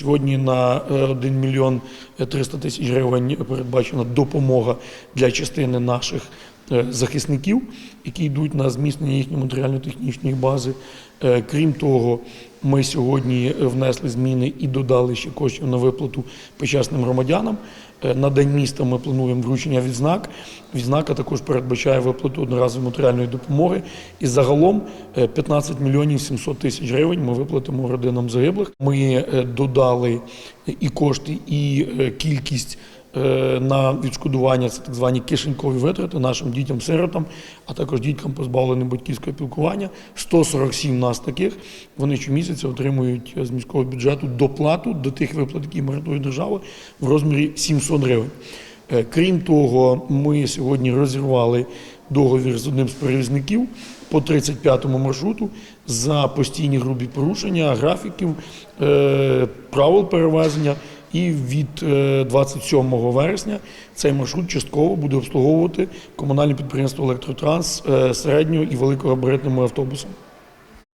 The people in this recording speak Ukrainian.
Сьогодні на е, 1 мільйон 300 тисяч гривень передбачена допомога для частини наших е, захисників, які йдуть на зміцнення їхньої матеріально-технічної бази. Е, Крім того, ми сьогодні внесли зміни і додали ще коштів на виплату почесним громадянам. Е, На день міста ми плануємо вручення відзнак. Відзнака також передбачає виплату одноразової матеріальної допомоги. І загалом е, 15 мільйонів 700 тисяч гривень ми виплатимо родинам загиблих. Ми е, додали і кошти, і е, кількість е, на відшкодування це так звані кишенькові витрати нашим дітям-сиротам, а також діткам позбавленим батьківського пілкування. 147 нас таких. Вони щомісяця отримують з міського бюджету доплату до тих виплат, які гарантує держава, в розмірі 700 гривень. Е, Крім того, ми сьогодні розірвали договір з одним з перевізників по 35-му маршруту за постійні грубі порушення графіків, е, правил перевезення. І від е, 27 вересня цей маршрут частково буде обслуговувати комунальне підприємство Електротранс середнього і і великогабаритними автобусами.